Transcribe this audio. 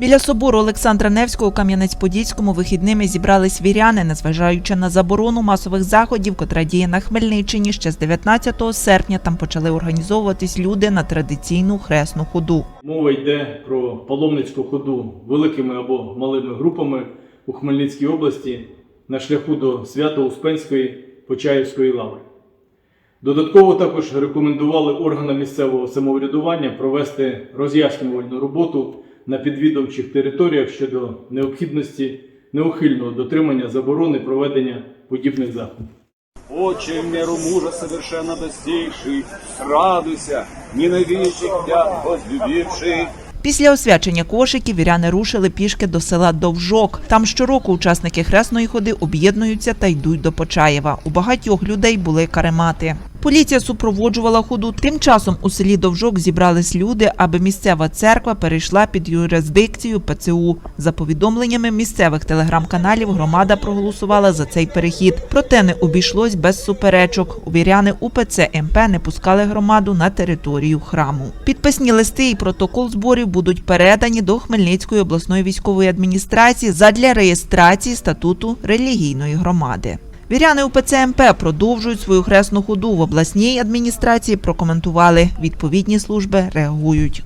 Біля собору Олександра Невського у Кам'янець-Подільському вихідними зібрались віряни, незважаючи на заборону масових заходів, котра діє на Хмельниччині. Ще з 19 серпня там почали організовуватись люди на традиційну хресну ходу. Мова йде про паломницьку ходу великими або малими групами у Хмельницькій області на шляху до Свято-Успенської Почаївської лаври. Додатково також рекомендували органам місцевого самоврядування провести роз'яснювальну роботу на підвідомчих територіях щодо необхідності неухильного дотримання заборони проведення подібних заходів. В меру мужа совершенно достигший, радуйся, ненавидящих тебя возлюбивший. Після освячення кошиків віряни рушили пішки до села Довжок. Там щороку учасники хресної ходи об'єднуються та йдуть до Почаєва. У багатьох людей були каремати. Поліція супроводжувала ходу. Тим часом у селі Довжок зібрались люди, аби місцева церква перейшла під юрисдикцію ПЦУ. За повідомленнями місцевих телеграм-каналів, громада проголосувала за цей перехід. Проте не обійшлось без суперечок. Увіряни УПЦ МП не пускали громаду на територію храму. Підписні листи і протокол зборів будуть передані до Хмельницької обласної військової адміністрації задля реєстрації статуту релігійної громади. Віряни УПЦ МП продовжують свою хресну ходу в обласній адміністрації. Прокоментували відповідні служби реагують.